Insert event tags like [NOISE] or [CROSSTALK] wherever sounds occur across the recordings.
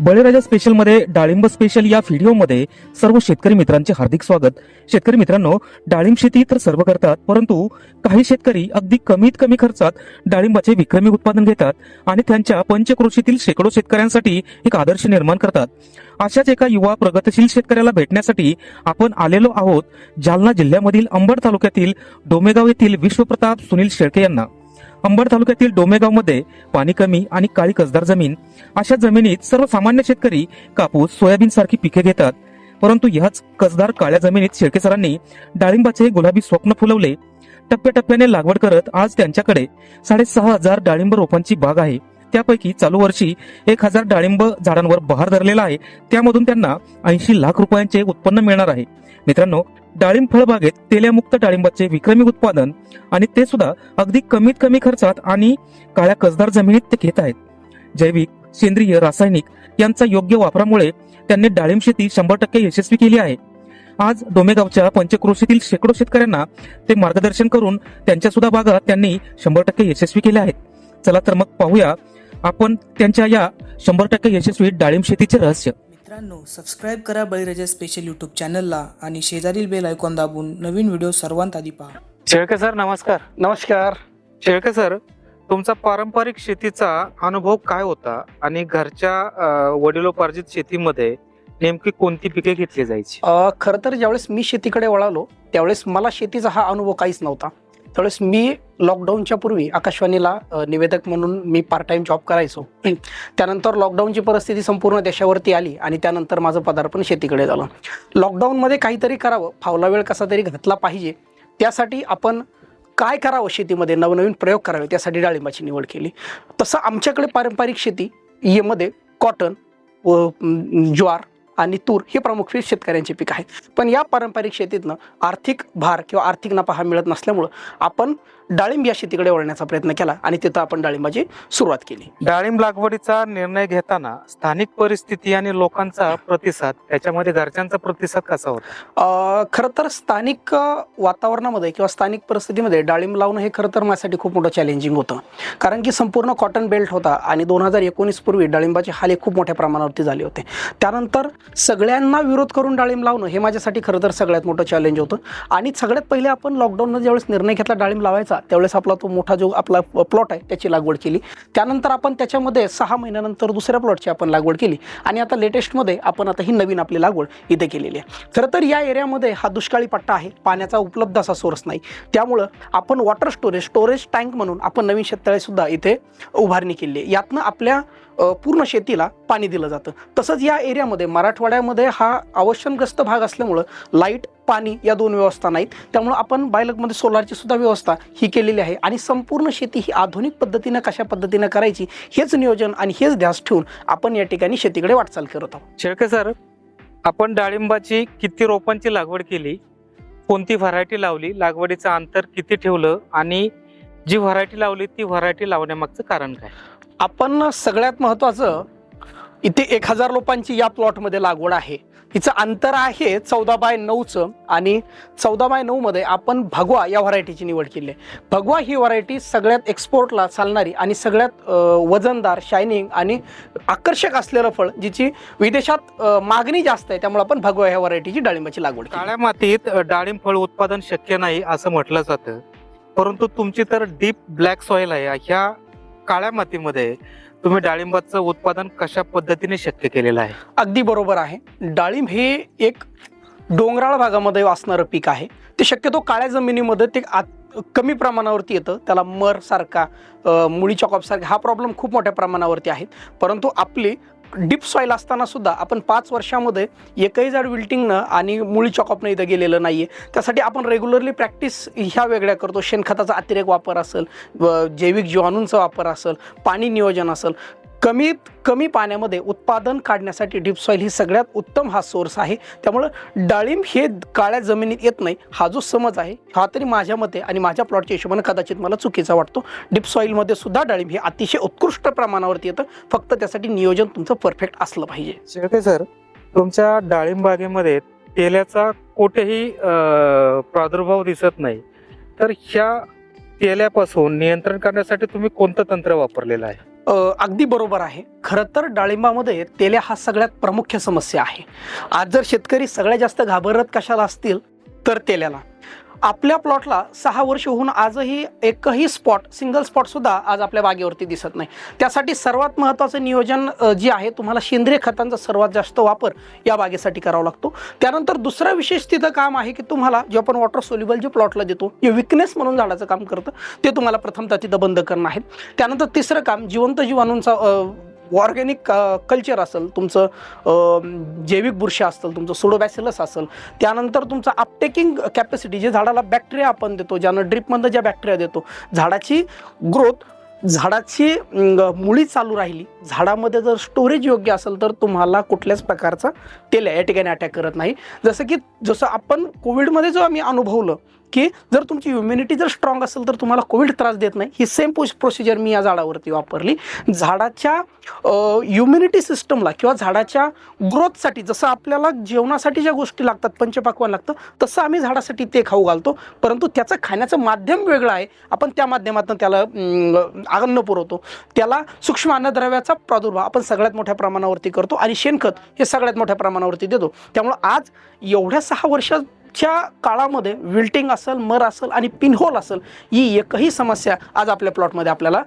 बळीराजा स्पेशलमध्ये डाळिंब स्पेशल या व्हिडिओमध्ये सर्व शेतकरी मित्रांचे हार्दिक स्वागत. शेतकरी मित्रांनो डाळिंब शेती तर सर्व करतात परंतु काही शेतकरी अगदी कमीत कमी खर्चात डाळिंबाचे विक्रमी उत्पादन घेतात आणि त्यांच्या पंचक्रोशीतील शेकडो शेतकऱ्यांसाठी एक आदर्श निर्माण करतात. अशाच एका युवा प्रगतशील शेतकऱ्याला भेटण्यासाठी आपण आलेलो आहोत जालना जिल्ह्यामधील अंबड तालुक्यातील डोमेगाव येथील विश्वप्रताप सुनील शेळके यांना. अंबड तालुक्यातील डोमेगावमध्ये पाणी कमी आणि काळी कसदार जमीन. अशा जमिनीत सर्वसामान्य शेतकरी कापूस सोयाबीन सारखी पिके घेतात. परंतु ह्याच कसदार काळ्या जमिनीत शेळकेसरांनी डाळिंबाचे गुलाबी स्वप्न फुलवले. टप्प्याटप्प्याने लागवड करत आज त्यांच्याकडे साडेसहा हजार डाळिंब रोपांची बाग आहे. त्यापैकी चालू वर्षी एक हजार डाळिंब झाडांवर बहार धरलेला आहे. त्यामधून त्यांना ऐंशी लाख रुपयांचे उत्पन्न मिळणार आहे. मित्रांनो डाळिंब फळबागेत तेल्यामुक्त डाळिंबाचे विक्रमी उत्पादन आणि ते सुद्धा अगदी कमीत कमी खर्चात आणि काळ्या कसदार जमिनीत ते घेत आहेत. जैविक सेंद्रिय रासायनिक यांचा योग्य वापरामुळे त्यांनी डाळिंब शेती शंभर टक्के यशस्वी केली आहे. आज डोमेगावच्या पंचक्रोशीतील शेकडो शेतकऱ्यांना ते मार्गदर्शन करून त्यांच्या सुद्धा बागात त्यांनी शंभर टक्के यशस्वी केले आहेत. चला तर मग पाहूया आपण त्यांच्या या शंभर टक्के यशस्वी डाळिंब शेतीचे रहस्य. मित्रांनो सबस्क्राईब करा बळीराजा स्पेशल यूट्यूब चॅनलला आणि शेजारील बेल आयकॉन दाबून नवीन व्हिडिओ सर्वांत आधी पहा. शेळके सर नमस्कार. नमस्कार. शेळके सर तुमचा पारंपरिक शेतीचा अनुभव काय होता आणि घरच्या वडिलोपार्जित शेतीमध्ये नेमकी कोणती पिके घेतली जायची? खरं तर ज्यावेळेस मी शेतीकडे वळालो त्यावेळेस मला शेतीचा हा अनुभव काहीच नव्हता. त्यावेळेस मी लॉकडाऊनच्या पूर्वी आकाशवाणीला निवेदक म्हणून मी पार्ट टाइम जॉब करायचो. [CLEARS THROAT] त्यानंतर लॉकडाऊनची परिस्थिती संपूर्ण देशावरती आली आणि त्यानंतर माझं पदार्पण शेतीकडे झालं. लॉकडाऊनमध्ये काहीतरी करावं फावला वेळ कसा तरी घातला पाहिजे त्यासाठी आपण काय करावं शेतीमध्ये? नवनवीन प्रयोग करावे त्यासाठी डाळिंबाची निवड केली. तसं आमच्याकडे पारंपरिक शेती यामध्ये कॉटन व ज्वार आणि तूर हे प्रमुख शेतकऱ्यांचे पीक आहे. पण या पारंपरिक शेतीतनं आर्थिक भार किंवा आर्थिक नफा हा मिळत नसल्यामुळं आपण डाळिंब या शेतीकडे वळण्याचा प्रयत्न केला आणि तिथं आपण डाळिंबाची सुरुवात केली. डाळिंब लागवडीचा निर्णय घेताना स्थानिक परिस्थिती आणि लोकांचा प्रतिसाद त्याच्यामध्ये घरच्यांचा प्रतिसाद कसा होता? खरं तर स्थानिक वातावरणामध्ये किंवा स्थानिक परिस्थितीमध्ये डाळिंब लावणं हे खरं तर माझ्यासाठी खूप मोठं चॅलेंजिंग होतं. कारण की संपूर्ण कॉटन बेल्ट होता आणि दोन हजार एकोणीस पूर्वी डाळिंबाचे हाले खूप मोठ्या प्रमाणावरती झाले होते. त्यानंतर सगळ्यांना विरोध करून डाळिंब लावणं हे माझ्यासाठी खरं तर सगळ्यात मोठं चॅलेंज होतं. आणि सगळ्यात पहिले आपण लॉकडाऊनमध्ये ज्यावेळेस निर्णय घेतला डाळिंब लावायचा त्यावेळेस आपला तो मोठा जो आपला प्लॉट आहे त्याची लागवड केली. त्यानंतर आपण त्याच्यामध्ये सहा महिन्यानंतर दुसऱ्या प्लॉटची आपण लागवड केली. आणि आता लेटेस्टमध्ये आपण आता ही नवीन आपली लागवड इथे केलेली आहे. खरं तर या एरियामध्ये हा दुष्काळी पट्टा आहे. पाण्याचा उपलब्ध असा सोर्स नाही. त्यामुळं आपण वॉटर स्टोरेज स्टोरेज टँक म्हणून आपण नवीन शेततळेसुद्धा इथे उभारणी केली आहे. यातनं आपल्या पूर्ण शेतीला पाणी दिलं जातं. तसंच या एरियामध्ये मराठवाड्यामध्ये हा आवश्यकग्रस्त भाग असल्यामुळं लाइट पाणी या दोन व्यवस्था नाहीत. त्यामुळं आपण बायलकमध्ये सोलारची सुद्धा व्यवस्था ही केलेली आहे. आणि संपूर्ण शेती ही आधुनिक पद्धतीनं कशा पद्धतीनं करायची हेच नियोजन आणि हेच ध्यास ठेवून आपण या ठिकाणी शेतीकडे वाटचाल करत आहोत. शेळके सर आपण डाळिंबाची किती रोपांची लागवड केली? कोणती व्हरायटी लावली? लागवडीचं अंतर किती ठेवलं? आणि जी व्हरायटी लावली ती व्हरायटी लावण्यामागचं कारण काय? आपण सगळ्यात महत्त्वाचं इथे एक हजार लोकांची या प्लॉटमध्ये लागवड आहे. हिचं अंतर आहे चौदा बाय नऊचं आणि चौदा बाय नऊमध्ये आपण भगवा या व्हरायटीची निवड केली आहे. भगवा ही व्हरायटी सगळ्यात एक्सपोर्टला चालणारी आणि सगळ्यात वजनदार शायनिंग आणि आकर्षक असलेलं फळ जिची विदेशात मागणी जास्त आहे त्यामुळे आपण भगवा ह्या व्हरायटीची डाळिंबाची लागवड काळ्या मातीत डाळिंब फळ उत्पादन शक्य नाही असं म्हटलं जातं. परंतु तुमची तर डीप ब्लॅक सॉइल आहे. ह्या काळ्या मातीमध्ये तुम्ही डाळिंबाचं उत्पादन कशा पद्धतीने शक्य केलेलं आहे? अगदी बरोबर आहे. डाळिंब हे एक डोंगराळ भागामध्ये असणारं पीक आहे. ते शक्यतो काळ्या जमिनीमध्ये ते आत कमी प्रमाणावरती येतं. त्याला मर सारखा अ, मुळी हा प्रॉब्लेम खूप मोठ्या प्रमाणावरती आहे परंतु आपली डीप सॉईल असताना सुद्धा आपण पाच वर्षामध्ये एकही झाड विल्टिंगनं आणि मुळी चॉकअपनं इथं गेलेलं नाही आहे त्यासाठी आपण रेग्युलरली प्रॅक्टिस ह्या वेगळ्या करतो. शेणखताचा अतिरेक वापर असेल व जैविक जीवाणूंचा वापर असेल पाणी नियोजन असेल. कमीत कमी पाण्यामध्ये उत्पादन काढण्यासाठी डीप सॉईल ही सगळ्यात उत्तम हा सोर्स आहे. त्यामुळं डाळिंब हे काळ्या जमिनीत येत नाही. हा जो समज आहे हा तरी माझ्या मते आणि माझ्या प्लॉटच्या हिशोबाने कदाचित मला चुकीचा वाटतो. डीप सॉईलमध्ये सुद्धा डाळिंब हे अतिशय उत्कृष्ट प्रमाणावरती येतं. फक्त त्यासाठी नियोजन तुमचं परफेक्ट असलं पाहिजे. शेळके सर तुमच्या डाळिंब बागेमध्ये तेल्याचा कुठेही प्रादुर्भाव दिसत नाही. तर ह्या तेल्यापासून नियंत्रण करण्यासाठी तुम्ही कोणतं तंत्र वापरलेलं आहे? अगदी बरोबर आहे. खरं तर डाळिंबामध्ये तेल्या हा सगळ्यात प्रमुख समस्या आहे. आज जर शेतकरी सगळ्यात जास्त घाबरत कशाला असतील तर तेल्याला आपल्या प्लॉटला सहा वर्ष होऊन आजही एकही स्पॉट सिंगल स्पॉटसुद्धा आज आपल्या बागेवरती दिसत नाही. त्यासाठी सर्वात महत्त्वाचं नियोजन जे आहे तुम्हाला सेंद्रिय खतांचा सर्वात जास्त वापर या बागेसाठी करावा लागतो. त्यानंतर दुसरं विशेष तिथं काम आहे की तुम्हाला जे आपण वॉटर सोल्युबल जे प्लॉटला देतो जे विकनेस म्हणून झाडाचं काम करतं ते तुम्हाला प्रथमतः तिथं बंद करणं आहे. त्यानंतर तिसरं काम जिवंत जीवाणूंचा ऑर्गॅनिक कल्चर uh, असेल तुमचं जैविक बुरशी असेल तुमचं सोडोबॅसिलस असेल त्यानंतर तुमचं अपटेकिंग कॅपॅसिटी जे झाडाला बॅक्टेरिया आपण देतो ज्यानं ड्रिपमधनं ज्या बॅक्टेरिया देतो झाडाची ग्रोथ झाडाची मुळी चालू राहिली झाडामध्ये जर स्टोरेज योग्य असेल तर तुम्हाला कुठल्याच प्रकारचा तेल या ठिकाणी अटॅक करत नाही. जसं की जसं आपण कोविडमध्ये जो आम्ही अनुभवलं की जर तुमची इम्युनिटी जर स्ट्रॉंग असेल तर तुम्हाला कोविड त्रास देत नाही. ही सेम प्रोसिजर मी या झाडावरती वापरली. झाडाच्या इम्युनिटी सिस्टमला किंवा झाडाच्या ग्रोथसाठी जसं आपल्याला जेवणासाठी ज्या गोष्टी लागतात पंचपाकवान लागतं तसं आम्ही झाडासाठी ते खाऊ घालतो. परंतु त्याचं खाण्याचं माध्यम वेगळं आहे. आपण त्या माध्यमातून त्याला अन्न पुरवतो. त्याला सूक्ष्म अन्नद्रव्याचा प्रादुर्भाव आपण सगळ्यात मोठ्या प्रमाणावरती करतो आणि शेणखत हे सगळ्यात मोठ्या प्रमाणावरती देतो. त्यामुळं आज एवढ्या सहा आजच्या काळामध्ये विल्टिंग असेल मर असेल आणि पिनहोल असेल ही एकही समस्या आज आपल्या प्लॉटमध्ये आपल्याला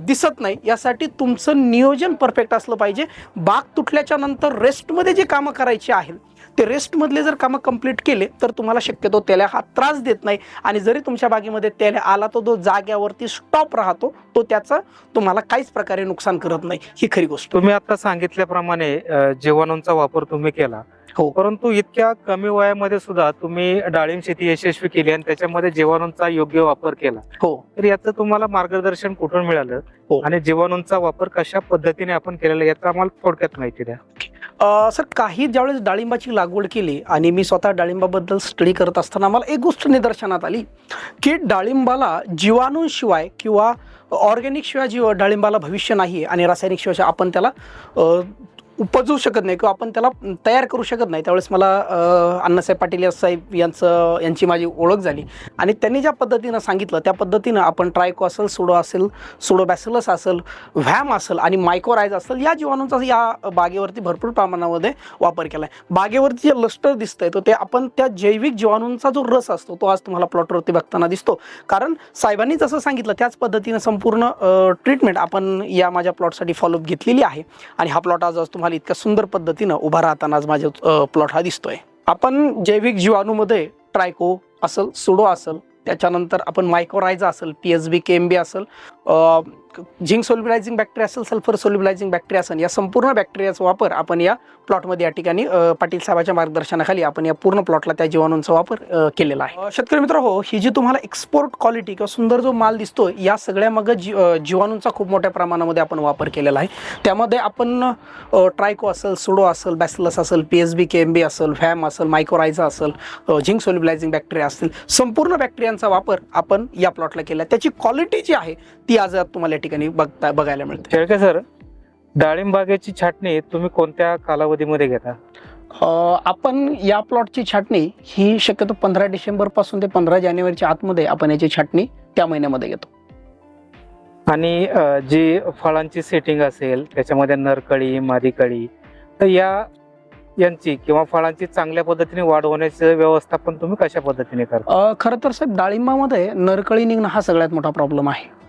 दिसत नाही. यासाठी तुमचं नियोजन परफेक्ट असलं पाहिजे. बाग तुटल्याच्या नंतर रेस्टमध्ये जे कामं करायची आहेत ते रेस्टमधले जर कामं कंप्लीट केले तर तुम्हाला शक्यतो त्याला हा त्रास देत नाही. आणि जरी तुमच्या बागेमध्ये त्याला आला तर तो जाग्यावरती स्टॉप राहतो तो त्याचं तुम्हाला काहीच प्रकारे नुकसान करत नाही. ही खरी गोष्ट. तुम्ही आता सांगितल्याप्रमाणे जीवाणूंचा वापर तुम्ही केला. हो. परंतु इतक्या कमी वयामध्ये सुद्धा तुम्ही डाळिंब शेती यशस्वी केली आणि त्याच्यामध्ये जीवाणूंचा योग्य वापर केला हो तर याचं तुम्हाला मार्गदर्शन कुठून मिळालं हो. आणि जीवाणूंचा वापर कशा पद्धतीने आपण केलेला याचं आम्हाला थोडक्यात माहिती द्या सर काही ज्यावेळेस डाळिंबाची लागवड केली आणि मी स्वतः डाळिंबाबद्दल स्टडी करत असताना मला एक गोष्ट निदर्शनात आली की डाळिंबाला जीवाणूंशिवाय किंवा ऑर्गॅनिक शिवाय जीव डाळिंबाला भविष्य नाही आणि रासायनिक शिवाय आपण त्याला उपजू शकत नाही किंवा आपण त्याला तयार करू शकत नाही. त्यावेळेस मला अण्णासाहेब पाटील या साहेब यांचं यांची माझी ओळख झाली. आणि त्यांनी ज्या पद्धतीनं सांगितलं त्या पद्धतीनं आपण ट्रायको असेल सुडो असेल सुडोबॅसिलस असेल व्हॅम असेल आणि मायकोरायज असेल या जीवाणूंचा या बागेवरती भरपूर प्रमाणामध्ये वापर केला आहे बागेवरती जे लस्टर दिसतंय तो ते आपण त्या जैविक जीवाणूंचा जो रस असतो तो आज तुम्हाला प्लॉटवरती बघताना दिसतो. कारण साहेबांनी जसं सांगितलं त्याच पद्धतीनं संपूर्ण ट्रीटमेंट आपण या माझ्या प्लॉटसाठी फॉलोअप घेतलेली आहे. आणि हा प्लॉट आज तुम्हाला तुम्हाला इतक्या सुंदर पद्धतीनं उभा राहताना आज माझ्या प्लॉट हा दिसतोय. आपण जैविक जीवाणूमध्ये ट्रायको असेल सुडो असेल त्याच्यानंतर आपण मायक्रोरायझा असेल P H B K M B असेल झिंक सोल्युबलायझिंग बॅक्टेरिया असेल सल्फर सोल्युबलायझिंग बॅक्टेरिया असेल या संपूर्ण बॅक्टेरियाचा वापर आपण या प्लॉटमध्ये या ठिकाणी पाटील साहेबाच्या मार्गदर्शनाखाली आपण या पूर्ण प्लॉटला त्या जीवाणूंचा वापर केलेला आहे. शेतकरी मित्र हो ही जी तुम्हाला एक्सपोर्ट क्वालिटी किंवा सुंदर जो माल दिसतो या सगळ्या मग जी जीवाणूंचा खूप मोठ्या प्रमाणामध्ये आपण वापर केलेला आहे. त्यामध्ये आपण ट्रायको असेल सुडो असेल बॅसिलस असेल P S B K M B असेल व्हॅम असेल मायक्रोरायझा असेल झिंक सोल्युबलायझिंग बॅक्टेरिया असतील संपूर्ण बॅक्टेरियांचा वापर आपण या प्लॉटला केला. त्याची क्वालिटी जी आहे ती आज तुम्हाला ठिकाणी बघता बघायला मिळते. शेळके सर डाळिंब बागेची छाटणी तुम्ही कोणत्या कालावधीमध्ये घेता? अ, आपण या प्लॉटची छाटणी ही शक्यतो पंधरा डिसेंबरपासून ते पंधरा जानेवारीच्या आतमध्ये आपण याची छाटणी त्या महिन्यामध्ये घेतो. आणि अ, जी फळांची सेटिंग असेल त्याच्यामध्ये नरकळी मादीकळी तर या यांची किंवा फळांची चांगल्या पद्धतीने वाढ होण्याचं व्यवस्थापन तुम्ही कशा पद्धतीने करता? अ, खरं तर साहेब डाळिंबामध्ये नरकळी निघणं हा सगळ्यात मोठा प्रॉब्लेम आहे.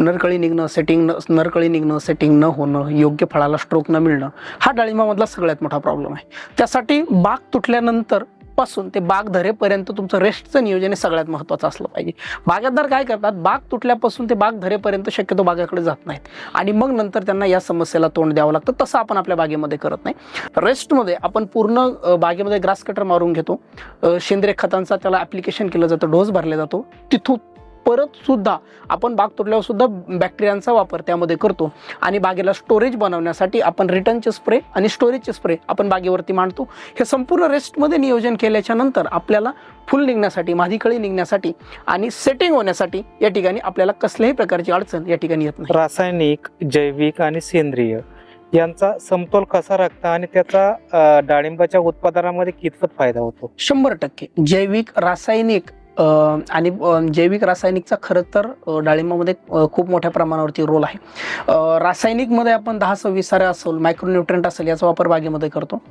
नरकळी निघणं सेटिंग न नरकळी निघणं सेटिंग न होणं योग्य फळाला स्ट्रोक न मिळणं हा डाळिंबामधला सगळ्यात मोठा प्रॉब्लेम आहे. त्यासाठी बाग तुटल्यानंतरपासून ते बाग धरेपर्यंत तुमचं रेस्टचं नियोजन हे सगळ्यात महत्त्वाचं असलं पाहिजे. बागायतदार काय करतात? बाग तुटल्यापासून ते बाग धरेपर्यंत शक्यतो बागाकडे जात नाहीत. आणि मग नंतर त्यांना या समस्येला तोंड द्यावं लागतं. तसं आपण आपल्या बागेमध्ये करत नाही. रेस्टमध्ये आपण पूर्ण बागेमध्ये ग्रास कटर मारून घेतो. सेंद्रिय खतांचा त्याला ॲप्लिकेशन केलं जातं. डोस भरला जातो. तिथून परत सुद्धा आपण बाग तोडल्यावर सुद्धा बॅक्टेरियांचा वापर त्यामध्ये करतो. आणि बागेला स्टोरेज बनवण्यासाठी आपण रिटर्नचे स्प्रे आणि स्टोरेजचे स्प्रे आपण बागेवरती मांडतो. हे संपूर्ण रेस्टमध्ये नियोजन केल्याच्यानंतर आपल्याला फुल निघण्यासाठी मादीकळी निघण्यासाठी आणि सेटिंग होण्यासाठी या ठिकाणी आपल्याला कसल्याही प्रकारची अडचण या ठिकाणी येत नाही. रासायनिक जैविक आणि सेंद्रिय यांचा समतोल कसा राखता आणि त्याचा डाळिंबाच्या उत्पादनामध्ये कितपत फायदा होतो? शंभर टक्के. जैविक रासायनिक आणि जैविक रासायनिकचा खरं तर डाळिंबामध्ये खूप मोठ्या प्रमाणावरती रोल आहे. रासायनिकमध्ये आपण दहा सव्वीस सारे असेल मायक्रोन्युट्रंट असेल याचा वापर बागेमध्ये करतो.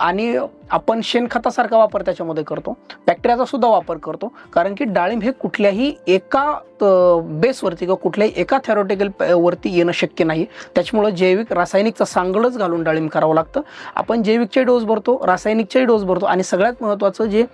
आणि आपण शेणखतासारखा वापर त्याच्यामध्ये करतो. बॅक्टेरियाचा सुद्धा वापर करतो. कारण की डाळिंब हे कुठल्याही एका बेसवरती किंवा कुठल्याही एका थेरोटिकल वरती येणं शक्य नाही. त्याच्यामुळं जैविक रासायनिकचा सांगडच घालून डाळिंब करावं लागतं. आपण जैविकचे डोस भरतो रासायनिकचे डोस भरतो. आणि सगळ्यात महत्त्वाचं जे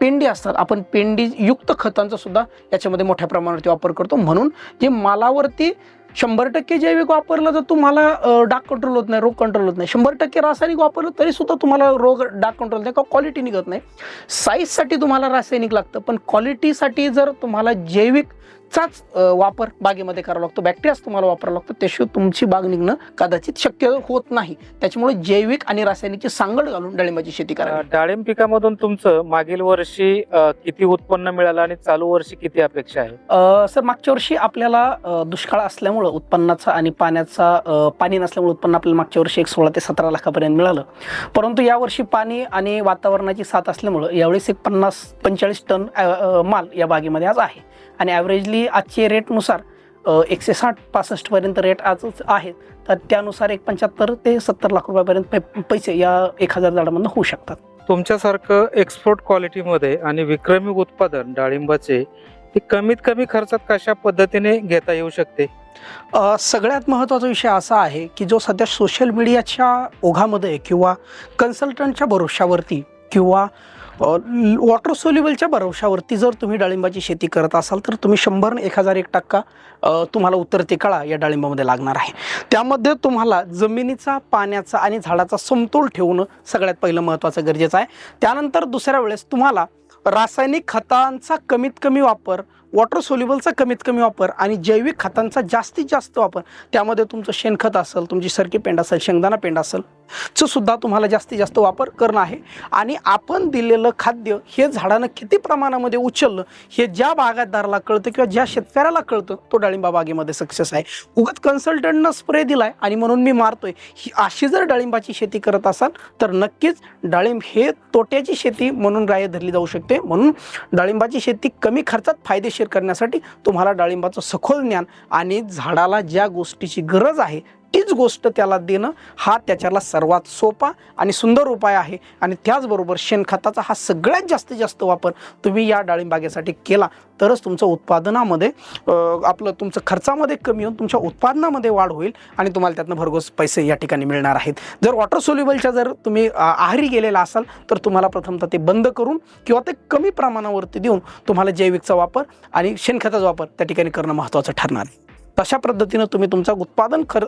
पेंडी असतात आपण पेंडी युक्त खतांचा सुद्धा याच्यामध्ये मोठ्या प्रमाणावरती वापर करतो. म्हणून जे मालावरती शंभर टक्के जैविक वापरलं तर तुम्हाला डाग कंट्रोल होत नाही रोग कंट्रोल होत नाही. शंभर टक्के रासायनिक वापरलं तरी सुद्धा तुम्हाला रोग डाग कंट्रोल नाही किंवा क्वालिटी निघत नाही. साईजसाठी तुम्हाला रासायनिक लागतं पण क्वालिटीसाठी जर तुम्हाला जैविक अ, वापर बागेमध्ये करावा लागतो. बॅक्टेरियाच तुम्हाला वापरावा लागतो. त्याशिवाय तुमची बाग निघणं कदाचित शक्य होत नाही. त्याच्यामुळे जैविक आणि रासायनिकची सांगड घालून डाळिंबाची शेती अ, करावी डाळिंब पिकामधून तुमचं मागील वर्षी किती उत्पन्न मिळालं आणि चालू वर्षी किती अपेक्षा आहे? सर मागच्या वर्षी आपल्याला दुष्काळ असल्यामुळं उत्पन्नाचा आणि पाण्याचा पाणी नसल्यामुळे उत्पन्न आपल्याला मागच्या वर्षी एक सोळा ते सतरा लाखापर्यंत मिळालं. परंतु यावर्षी पाणी आणि वातावरणाची साथ असल्यामुळं यावेळेस एक पन्नास पंचेचाळीस टन माल या बागेमध्ये आज आहे. आणि ॲव्हरेजली आजचे रेटनुसार एकशे साठ पासष्टपर्यंत रेट आज आहे तर त्यानुसार एक पंच्याहत्तर ते सत्तर लाख रुपयापर्यंत पैसे या एक हजार झाडामधून होऊ शकतात. तुमच्यासारखं एक्सपोर्ट क्वालिटीमध्ये आणि विक्रमी उत्पादन डाळिंबाचे ते कमीत कमी खर्चात कशा पद्धतीने घेता येऊ शकते? सगळ्यात महत्त्वाचा विषय असा आहे की जो सध्या सोशल मीडियाच्या ओघामध्ये किंवा कन्सल्टंटच्या भरोशावरती किंवा वॉटर सोल्युबलच्या भरवशावरती जर तुम्ही डाळिंबाची शेती करत असाल तर तुम्ही शंभर एक हजार एक टक्का तुम्हाला उत्तर ते काळा या डाळिंबामध्ये लागणार आहे. त्यामध्ये तुम्हाला जमिनीचा पाण्याचा आणि झाडाचा समतोल ठेवणं सगळ्यात पहिलं महत्त्वाचं गरजेचं आहे. त्यानंतर दुसऱ्या वेळेस तुम्हाला रासायनिक खतांचा कमीत कमी वापर वॉटर सोल्युबलचा कमीत कमी वापर आणि जैविक खतांचा जास्तीत जास्त वापर. त्यामध्ये तुमचं शेणखत असेल तुमची सरकी पेंड असेल शेंगदाणा पेंड असेल चं सुद्धा तुम्हाला जास्तीत जास्त वापर करणं आहे. आणि आपण दिलेलं खाद्य हे झाडानं किती प्रमाणामध्ये उचललं हे ज्या बागायतदाराला कळतं किंवा ज्या शेतकऱ्याला कळतं तो डाळिंबा बागेमध्ये सक्सेस आहे. उगत कन्सल्टंटनं स्प्रे दिलाय आणि म्हणून मी मारतोय. ही अशी जर डाळिंबाची शेती करत असाल तर नक्कीच डाळिंब हे तोट्याची शेती म्हणून राय धरली जाऊ शकते. म्हणून डाळिंबाची शेती कमी खर्चात फायदेशीर करण्यासाठी तुम्हाला डाळिंबाचं सखोल ज्ञान आणि झाडाला ज्या गोष्टीची गरज आहे तीच गोष्ट त्याला देणं हा त्याच्याला सर्वात सोपा आणि सुंदर उपाय आहे. आणि त्याचबरोबर शेणखताचा हा सगळ्यात जास्तीत जास्त वापर तुम्ही या डाळिंबागेसाठी केला तरच तुमचं उत्पादनामध्ये आपलं तुमचं खर्चामध्ये कमी होऊन तुमच्या उत्पादनामध्ये वाढ होईल आणि तुम्हाला त्यातनं भरघोस पैसे या ठिकाणी मिळणार आहेत. जर वॉटर सोल्युबलच्या जर तुम्ही आहारी गेलेला असाल तर तुम्हाला प्रथमतः ते बंद करून किंवा ते कमी प्रमाणावरती देऊन तुम्हाला जैविकचा वापर आणि शेणखताचा वापर त्या ठिकाणी करणं महत्त्वाचं ठरणार आहे. तशा पद्धतीनं तुम्ही तुमचा उत्पादन खर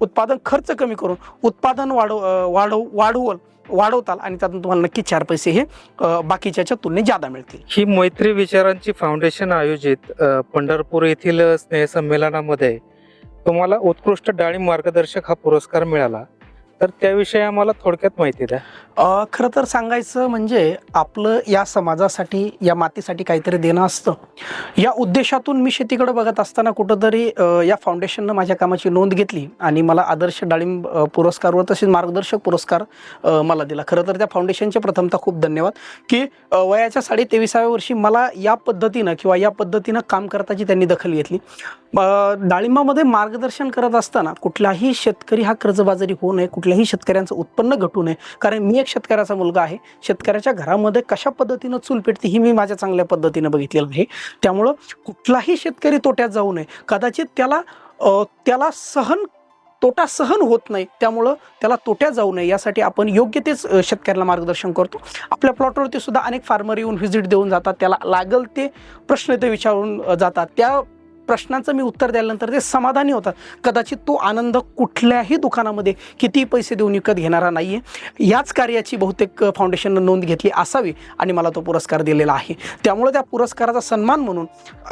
उत्पादन खर्च कमी करून उत्पादन वाढव वाढव वाढवल वाढवताल आणि त्यातून तुम्हाला नक्की चार पैसे हे बाकीच्या बाकीच्याच्या तुलनेत जादा मिळतील. ही मैत्री विचारांची फाउंडेशन आयोजित पंढरपूर येथील स्नेहसंमेलनामध्ये तुम्हाला उत्कृष्ट डाळिंब मार्गदर्शक हा पुरस्कार मिळाला. तर त्याविषयी आम्हाला थोडक्यात माहिती द्या. खरं तर सांगायचं म्हणजे आपलं या समाजासाठी या मातीसाठी काहीतरी देणं असतं. या उद्देशातून मी शेतीकडे बघत असताना कुठंतरी या फाउंडेशननं माझ्या कामाची नोंद घेतली आणि मला आदर्श डाळिंब पुरस्कारवर पुरस्कार व तसेच मार्गदर्शक पुरस्कार मला दिला. खरं तर त्या फाउंडेशनचे प्रथमतः खूप धन्यवाद की वयाच्या साडे तेविसाव्या वर्षी मला या पद्धतीनं किंवा या पद्धतीनं काम करताची त्यांनी दखल घेतली. डाळिंबामध्ये मार्गदर्शन करत असताना कुठलाही शेतकरी हा कर्जबाजारी होऊ नये कुठल्याही शेतकऱ्यांचं उत्पन्न घटू नये. कारण मी एक शेतकऱ्याचा मुलगा आहे. शेतकऱ्याच्या घरामध्ये कशा पद्धतीनं चूल पेटते ही मी माझ्या चांगल्या पद्धतीनं बघितलेलं आहे. त्यामुळं कुठलाही शेतकरी तोट्यात जाऊ नये. कदाचित त्याला त्याला सहन तोटा सहन होत नाही. त्यामुळं त्याला तोट्या जाऊ नये. यासाठी आपण योग्य तेच शेतकऱ्याला मार्गदर्शन करतो. आपल्या प्लॉटवरती सुद्धा अनेक फार्मर येऊन व्हिजिट देऊन जातात. त्याला लागल ते प्रश्न ते विचारून जातात. त्या प्रश्नांचं मी उत्तर द्याल्यानंतर ते समाधानी होतात. कदाचित तो आनंद कुठल्याही दुकानामध्ये किती पैसे देऊन विकत घेणारा नाही आहे याच कार्याची बहुतेक फाउंडेशननं नोंद घेतली असावी आणि मला तो पुरस्कार दिलेला आहे. त्यामुळे त्या पुरस्काराचा सन्मान म्हणून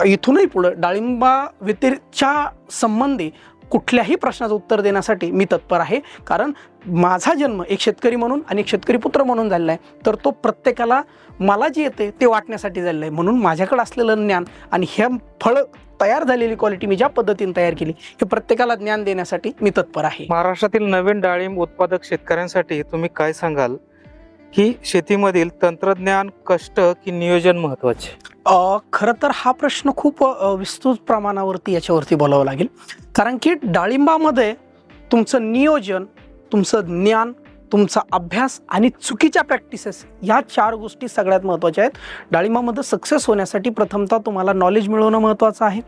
इथूनही पुढं डाळिंबा व्यतिरिक्तच्या संबंधी कुठल्याही प्रश्नाचं उत्तर देण्यासाठी मी तत्पर आहे. कारण माझा जन्म एक शेतकरी म्हणून आणि एक शेतकरी पुत्र म्हणून झालेला आहे. तर तो प्रत्येकाला मला जे येते ते वाटण्यासाठी झालेलं आहे. म्हणून माझ्याकडे असलेलं ज्ञान आणि हे फळं तयार झालेली क्वालिटी मी ज्या पद्धतीने तयार केली हे प्रत्येकाला ज्ञान देण्यासाठी मी तत्पर आहे. महाराष्ट्रातील नवीन डाळिंब उत्पादक शेतकऱ्यांसाठी तुम्ही काय सांगाल? की शेतीमधील तंत्रज्ञान कष्ट की नियोजन महत्त्वाचे? खरं तर हा प्रश्न खूप विस्तृत प्रमाणावरती याच्यावरती बोलावं लागेल. कारण की डाळिंबामध्ये तुमचं नियोजन तुमचं ज्ञान तुमचा अभ्यास आणि चुकीच्या प्रॅक्टिसेस या चार गोष्टी सगळ्यात महत्त्वाच्या आहेत. डाळिंबामध्ये सक्सेस होण्यासाठी प्रथमतः तुम्हाला नॉलेज मिळवणं महत्त्वाचं आहे.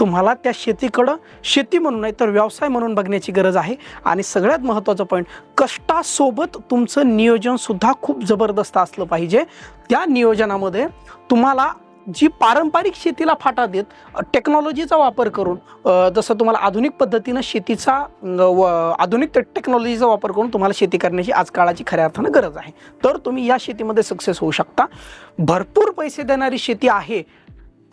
तुम्हाला त्या शेतीकडं शेती म्हणून नाही तर व्यवसाय म्हणून बघण्याची गरज आहे. आणि सगळ्यात महत्त्वाचं पॉईंट कष्टासोबत तुमचं नियोजनसुद्धा खूप जबरदस्त असलं पाहिजे. त्या नियोजनामध्ये तुम्हाला जी पारंपरिक शेतीला फाटा देत टेक्नॉलॉजीचा वापर करून जसं तुम्हाला आधुनिक पद्धतीनं शेतीचा व आधुनिक टेक्नॉलॉजीचा वापर करून तुम्हाला शेती करण्याची आज काळाची खऱ्या अर्थानं गरज आहे. तर तुम्ही या शेतीमध्ये सक्सेस होऊ शकता. भरपूर पैसे देणारी शेती आहे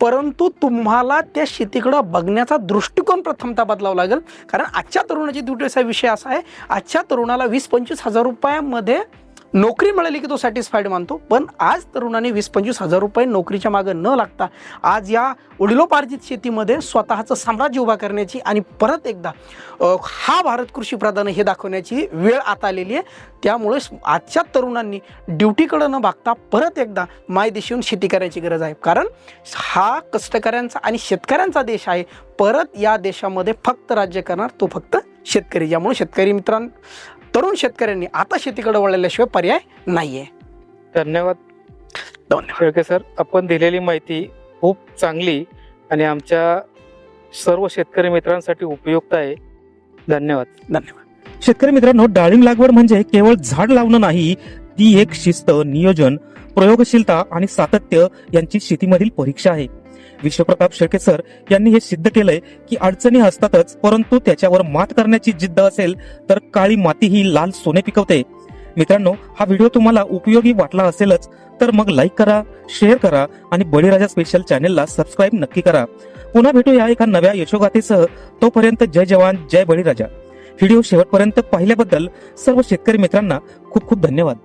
परंतु तुम्हाला त्या शेतीकडं बघण्याचा दृष्टिकोन प्रथमता बदलावा लागेल. कारण आजच्या तरुणाची दुटेचा विषय असा आहे आजच्या तरुणाला वीस पंचवीस हजार रुपयामध्ये नोकरी मिळाली की तो सॅटिस्फाईड मानतो. पण आज तरुणाने वीस पंचवीस हजार रुपये नोकरीच्या मागं न लागता आज या वडिलोपार्जित शेतीमध्ये स्वतःचं साम्राज्य उभा करण्याची आणि परत एकदा हा भारत कृषी प्रधान हे दाखवण्याची वेळ आता आलेली आहे. त्यामुळे आजच्या तरुणांनी ड्युटीकडं न बघता परत एकदा मायदेशी येऊन शेती करायची गरज आहे. कारण हा कष्टकऱ्यांचा आणि शेतकऱ्यांचा देश आहे. परत या देशामध्ये फक्त राज्य करणार तो फक्त शेतकरी. ज्यामुळे शेतकरी मित्रां तरुण शेतकऱ्यांनी आता शेतीकडे वळल्याशिवाय पर्याय नाही आहे धन्यवाद. धन्यवाद. शेळके सर आपण दिलेली माहिती खूप चांगली आणि आमच्या सर्व शेतकरी मित्रांसाठी उपयुक्त आहे. धन्यवाद. धन्यवाद. शेतकरी मित्रांनो डाळिंब लागवड म्हणजे केवळ झाड लावणं नाही ती एक शिस्त नियोजन प्रयोगशीलता आणि सातत्य यांची शेतीमधील परीक्षा आहे. विश्वप्रताप शेळके सर यांनी हे सिद्ध केलंय की अडचणी असतातच परंतु त्याच्यावर मात करण्याची जिद्द असेल तर काळी माती ही लाल सोने पिकवते. मित्रांनो हा व्हिडिओ तुम्हाला उपयोगी वाटला असेलच तर मग लाईक करा शेअर करा आणि बळीराजा स्पेशल चॅनेलला सबस्क्राईब नक्की करा. पुन्हा भेटूया एका नव्या यशोगाथेसह. तोपर्यंत जय जवान जय बळीराजा. व्हिडिओ शेवटपर्यंत पाहिल्याबद्दल सर्व शेतकरी मित्रांना खूप खूप धन्यवाद.